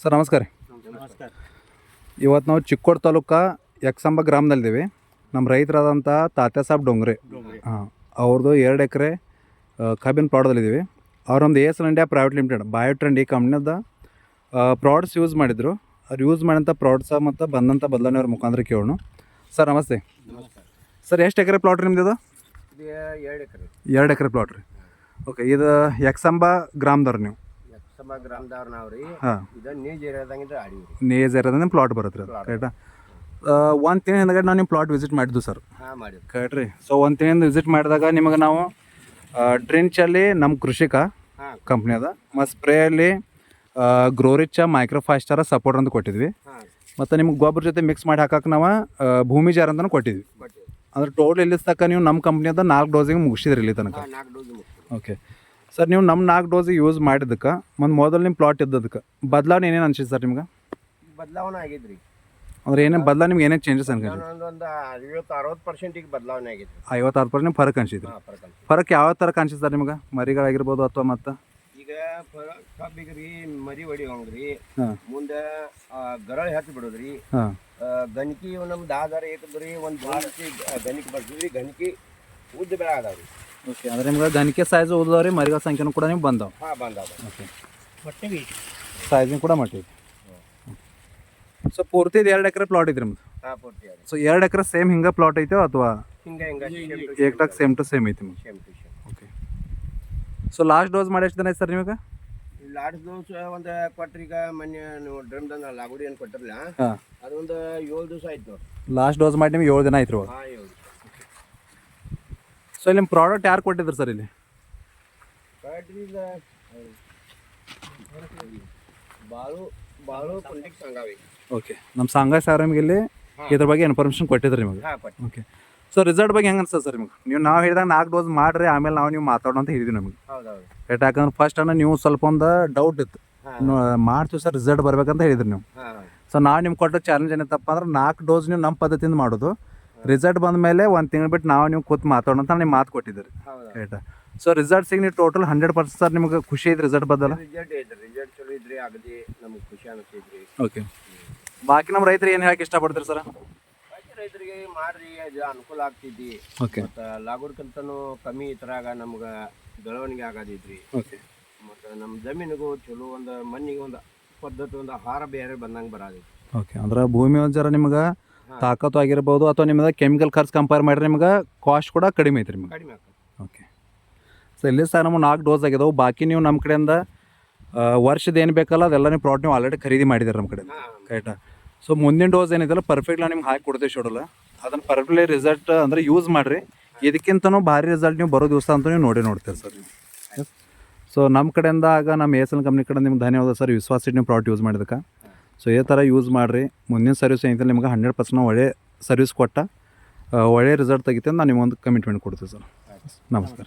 Sir ನಮಸ್ಕಾರ ರೀ. ನಮಸ್ಕಾರ. ಇವತ್ತು ನಾವು ಚಿಕ್ಕೋಡ್ ತಾಲೂಕು ಯಕ್ಷಂಬ ಗ್ರಾಮದಲ್ಲಿದ್ದೀವಿ. ನಮ್ಮ ರೈತರಾದಂಥ ತಾತ್ಯ ಸಾಬ್ ಡೊಂಗ್ರೆ. ಹಾಂ ಅವ್ರದ್ದು ಎರಡು ಎಕರೆ ಕಬ್ಬಿನ ಅವ್ರೊಂದು A S India private limited Biotrend ಈ ಕಂಪ್ನಿದ ಪ್ರಾಡಕ್ಟ್ಸ್ ಯೂಸ್ ಮಾಡಿದರು. ಅವ್ರು ಯೂಸ್ ಮಾಡಿದಂಥ ಪ್ರಾಡಕ್ಟ್ಸ ಮತ್ತು ಬಂದಂಥ ಬದಲಾವಣೆ ಅವ್ರ ಮುಖಾಂತರ ಕೇಳೋಣ. ಸರ್ ನಮಸ್ತೆ. ಸರ್ ಎಷ್ಟು ಎಕರೆ ಪ್ಲಾಟ್ ರೀ ನಿಮ್ದು ಇದು? ಇದು ಎರಡು ಎಕರೆ. ಎರಡು ಎಕರೆ ಪ್ಲಾಟ್ ರೀ. ಓಕೆ ಇದು ಯಕ್ಷಂಬ ಗ್ರಾಮದವ್ರು ನೀವು. ಯಕ್ಷಮ ಗ್ರಾಮದವ್ರ ನಾವು ರೀ ಹಾಂ ಇದು ನೀಜ್ ಏರಿಯಾದಂಗಿದ್ರೆ ಆಡಿವಿ ನೇಜ್ ಇರೋದ್ರೆ ಪ್ಲಾಟ್ ಬರುತ್ತೆ ರೀ ಕರೆಕ್ಟಾ ಒಂದು ತಿಂಗಳ ಹಿಂದ್ಗಡೆ ನಾವು ನಿಮ್ಮ ಪ್ಲಾಟ್ ವಿಸಿಟ್ ಮಾಡಿದ್ದು ಸರ್ ಹಾಂ ಮಾಡಿವಿ ಕರೆಕ್ಟ್ ರೀ. ಸೊ ಒಂದು ತಿಂಗಳಿಂದ ವಿಸಿಟ್ ಮಾಡಿದಾಗ ನಿಮಗೆ ನಾವು ಡ್ರಿಂಚಲ್ಲಿ ನಮ್ಮ ಕೃಷಿಕ ಹಾಂ. ಕಂಪ್ನಿ ಅದ. ಮತ್ತು ಸ್ಪ್ರೇಯಲ್ಲಿ ಗ್ರೋರಿಚ ಮೈಕ್ರೋಫಾಸ್ಟರ ಸಪೋರ್ಟ್ ಅಂತ ಕೊಟ್ಟಿದ್ವಿ. ಹಾಂ. ಮತ್ತು ನಿಮ್ಗೆ ಗೊಬ್ಬರ ಜೊತೆ ಮಿಕ್ಸ್ ಮಾಡಿ ಹಾಕಕ್ಕೆ ನಾವು ಭೂಮಿ ಜಾರ್ ಅಂತಲೂ ಕೊಟ್ಟಿದ್ವಿ. ಕೊಟ್ಟಿವಿ ಅಂದ್ರೆ ಟೋಟಲ್ ಇಲ್ಲಿ ತನಕ ನೀವು ನಮ್ಮ ಕಂಪ್ನಿಯದ ನಾಲ್ಕು ಡೋಸಿಗೆ ಮುಗಿಸಿದ್ರಿ ಇಲ್ಲಿ ತನಕ. ಹಾಂ ನಾಲ್ಕು ಡೋಸ್ ಮುಗಿಸ್ತೀವಿ ಓಕೆ ಸರ್ ನೀವು ನಮ್ಮ ನಾಲ್ಕು ಡೋಸ್ ಯೂಸ್ ಮಾಡಿದ್ದಕ್ಕೆ ಒಂದು ಮೊದಲು ನಿಮ್ಮ ಪ್ಲಾಟ್ ಇದ್ದದಕ್ಕೆ ಬದಲಾವಣೆ ಏನೇನು ಅನ್ಸಿತ್ತು ಸರ್ ನಿಮ್ಗೆ? ಬದಲಾವಣೆ ಆಗಿದ್ರಿ. ಅಂದ್ರೆ ಏನೇ ಬದಲಾ ನಿಮ್ಗೆ ಏನೇ ಚೇಂಜಸ್ ಅನ್ಕೊಂಡು ಒಂದು ಐವತ್ತು ಅರವತ್ತು ಪರ್ಸೆಂಟಿಗೆ ಬದಲಾವಣೆ ಆಗಿದೆ ಐವತ್ತಾರು ಪರ್ಸೆಂಟ್ ಫರಕ್ ಅನ್ಸಿದ್ರಿ ಫರಕ್ ಯಾವ ಥರ ಕಾಣಿಸುತ್ತೆ ಸರ್ ನಿಮ್ಗೆ? ಮರಿಗಳಾಗಿರ್ಬೋದು ಅಥವಾ ಮತ್ತೆ? ಈಗ ಕಬ್ಬಿಗೆ ರೀ ಮರಿ ಹೊಡಿಯೋಂಗ್ರಿ ಹಾಂ. ಮುಂದೆ ಗರಳು ಹೆಚ್ಚು ಬಿಡೋದ್ರಿ. ಗಣಕಿ ನಮ್ದು ಆಧಾರ ಏಕದ್ರಿ ಒಂದು ಜಾಸ್ತಿ ಗಣಕಿ ಬರ್ತದ್ರಿ ಗಣಕಿ ಉದ್ದ ಬೆಳೆ ಅದಾವ್ರಿ ಓಕೆ ಅಂದ್ರೆ ನಿಮ್ಗೆ ಗಣಿಕೆ ಸೈಜ್ ಓದಿದವ್ರಿ ಮರಿಗಳ ಸಂಖ್ಯೆನೂ ಕೂಡ ನಿಮ್ಗೆ ಬಂದವು. ಹಾಂ ಬಂದಾವ ಓಕೆ ಬಟ್ಟಿವಿ ಸೈಜಿಂಗ್ ಕೂಡ ಮಟ್ಟಿದೆ ಸೊ ಪೂರ್ತಿ ಎರಡು ಎಕರೆ ಪ್ಲಾಟ್ ಐತ್ರಿ ನಿಮ್ದು? ಹಾಂ ಪೂರ್ತಿ ಅದು ಸೊ ಎರಡು ಎಕರೆ ಸೇಮ್ ಹಿಂಗೆ ಪ್ಲಾಟ್ ಐತೆ ಅಥವಾ ಹಿಂಗೆ ಹಿಂಗೆ ಏಕ್ಟಾಕ್ ಸೇಮ್ ಟು ಸೇಮ್ ಐತಿ ನಿಮ್ಗೆ same to same okay so last dose ಮಾಡಿ ಎಷ್ಟು ದಿನ ಐತೆ ಸರ್ ನಿಮಗೆ? ಲಾಸ್ಟ್ ಡೋಸ್ ಒಂದು ಕೊಟ್ಟರಿ ಈಗ ಮೊನ್ನೆ ನೀವು ಡ್ರಮ್ದ ಲಾಗುಡಿ ಏನು ಕೊಟ್ಟಿರಲ್ಲ ಹಾಂ. ಅದೊಂದು ಏಳು ದಿವಸ ಆಯ್ತು ನೋಡಿ ಲಾಸ್ಟ್ ಡೋಸ್ ಮಾಡಿ ನಿಮ್ಗೆ ಏಳು ದಿನ ಆಯ್ತು ಇವಾಗ? ಹಾಂ ಸೊ ಇಲ್ಲಿ ನಿಮ್ಮ ಪ್ರಾಡಕ್ಟ್ ಯಾರು ಕೊಟ್ಟಿದ್ರು ಸರ್ ಇಲ್ಲಿ? ಓಕೆ ನಮ್ಮ ಸಾಂಗ ಸರ್ ನಿಮಗೆ ಇಲ್ಲಿ ಇದ್ರ ಬಗ್ಗೆ ಇನ್ಫಾರ್ಮೇಷನ್ ಕೊಟ್ಟಿದ್ರು ನಿಮಗೆ? ಓಕೆ ಸೊ ರಿಸಲ್ಟ್ ಬಗ್ಗೆ ಹೆಂಗೆ ಸರ್ ನಿಮಗೆ? ನೀವು ನಾವು ಹೇಳಿದಾಗ ನಾಲ್ಕು ಡೋಸ್ ಮಾಡಿರಿ ಆಮೇಲೆ ನಾವು ನೀವು ಮಾತಾಡೋ ಅಂತ ಹೇಳಿದ್ವಿ ನಮಗೆ. ರೈಟ್ ಯಾಕಂದ್ರೆ ಫಸ್ಟ್ ಅನ್ನ ನೀವು ಸ್ವಲ್ಪ ಒಂದು ಡೌಟ್ ಇತ್ತು. ಮಾಡ್ತೀವಿ ಸರ್ ರಿಸಲ್ಟ್ ಬರ್ಬೇಕಂತ ಹೇಳಿದ್ರಿ ನೀವು. ಸೊ ನಾವು ನಿಮ್ಗೆ ಕೊಟ್ಟ ಚಾಲೆಂಜ್ ಏನಿತ್ತಪ್ಪ ಅಂದ್ರೆ ನಾಲ್ಕು ಡೋಸ್ ನೀವು ನಮ್ಮ ಪದ್ಧತಿಯಿಂದ ಮಾಡೋದು. ರಿಸಲ್ಟ್ ಬಂದ ಮೇಲೆ ಒಂದು ತಿಂಗಳು ಬಿಟ್ಟು ನಾವು ನೀವು ಕೂತ್ ಮಾತಾಡೋಣ ಅಂತ ನೀವು ಮಾತು ಕೊಟ್ಟಿದ್ದೀರಿ. ಹೌದು? ಸೊ ರಿಸಲ್ಟ್ ರಿಸಲ್ಟ್ಸಿಗೆ ನೀವು ಟೋಟಲ್ ಹಂಡ್ರೆಡ್ ಪರ್ಸೆಂಟ್ ಸರ್ ನಿಮಗೆ ಖುಷಿ ಐತೆ ರಿಸಲ್ಟ್ ಬದಲ್ಲ? ರಿಸಲ್ಟ್ ಚಲೋ ಇದ್ರಿ ಆಗದಿ ನಮಗೆ ಖುಷಿ ಅನಿಸ್ತೈತ್ರಿ ಓಕೆ ಬಾಕಿ ನಮ್ಮ ರೈತರು ಏನು ಹೇಳಕ್ಕೆ ಇಷ್ಟಪಡ್ತೀರಿ ಸರ್ ರೈತರಿಗೆ ಮಾಡ್ರಿ ಅನುಕೂಲ ಆಗ್ತಿದ್ದಿ ಓಕೆ ಮತ್ತು ಲಾಗೋರ್ಕಿಂತನೂ ಕಮ್ಮಿ ಇದ್ರಾಗ ನಮ್ಗೆ ಬೆಳವಣಿಗೆ ಆಗದಿದ್ರಿ. ಓಕೆ ಮತ್ತು ನಮ್ಮ ಜಮೀನಿಗೂ ಚಲೋ ಒಂದು ಮಣ್ಣಿಗೆ ಒಂದು ಪದ್ಧತಿ ಒಂದು ಆಹಾರ ಬೇರೆ ಬಂದಂಗೆ ಬರೋದಿತ್ತು. ಓಕೆ ಅಂದ್ರೆ ಭೂಮಿ ಒಂದು ಜರ ನಿಮ್ಗೆ ತಾಕತ್ತು ಆಗಿರ್ಬೋದು ಅಥವಾ ನಿಮ್ಗೆ ಕೆಮಿಕಲ್ ಖರ್ಚು ಕಂಪೇರ್ ಮಾಡಿದ್ರೆ ನಿಮ್ಗೆ ಕಾಸ್ಟ್ ಕೂಡ ಕಡಿಮೆ ಐತೆ ನಿಮ್ಗೆ. ಕಡಿಮೆ ಆಗ್ತದೆ. ಓಕೆ ಸೊ ಇಲ್ಲಿ ಸರ್ ನಮ್ಮ ನಾಲ್ಕು ಡೋಸ್ ಆಗಿದಾವೆ. ಬಾಕಿ ನೀವು ನಮ್ಮ ಕಡೆಯಿಂದ ವರ್ಷದ ಏನು ಬೇಕಲ್ಲ ಅದೆಲ್ಲ ನೀವು ಪ್ರಾಡಕ್ಟ್ ನೀವು ಆಲ್ರೆಡಿ ಖರೀದಿ ಮಾಡಿದ್ದೀರಿ ನಮ್ಮ ಕಡೆ ಕರೆಕ್ಟಾ ಸೊ ಮುಂದಿನ ಡೋಸ್ ಏನಿದೆಲ್ಲ ಪರ್ಫೆಕ್ಟ್ಲಿ ನಿಮ್ಗೆ ಹಾಕಿ ಕೊಡ್ತೀವಿ ಶೋಡಲ್ಲ ಅದನ್ನು ಪರ್ಫೆಕ್ಟ್ಲಿ ರಿಸಲ್ಟ್ ಅಂದರೆ ಯೂಸ್ ಮಾಡಿರಿ. ಇದಕ್ಕಿಂತನೂ ಭಾರಿ ರಿಸಲ್ಟ್ ನೀವು ಬರೋ ದಿವಸ ಅಂತ ನೀವು ನೋಡಿ ನೋಡ್ತೀರಿ ಸರ್ ನೀವು. ಸೊ ನಮ್ಮ ಕಡೆಯಿಂದ ಆಗ ನಮ್ಮ ಎಸ್ ಎಲ್ ಕಂಪ್ನಿ ಕಡೆ ನಿಮ್ಗೆ ಧನ್ಯವಾದ ಸರ್. ವಿಶ್ವಾಸ ಇಟ್ಟು ನೀವು ಪ್ರಾಡಕ್ಟ್ ಯೂಸ್ ಮಾಡಿದಕ್ಕೆ. ಸೊ ಇದೇ ಥರ ಯೂಸ್ ಮಾಡಿರಿ. ಮುಂದಿನ ಸರ್ವಿಸ್ ಏನಿದೆ ನಿಮ್ಗೆ ಹಂಡ್ರೆಡ್ ಪರ್ಸೆಂಟ್ ಒಳ್ಳೆ ಸರ್ವಿಸ್ ಕೊಟ್ಟ ಒಳ್ಳೆಯ ಒಳ್ಳೆ ರಿಸಲ್ಟ್ ತೆಗಿತೇನೆ ಅಂತ ನಾನು ನಿಮಗೊಂದು ಕಮಿಟ್ಮೆಂಟ್ ಕೊಡ್ತೀವಿ ಸರ್ ನಮಸ್ಕಾರ.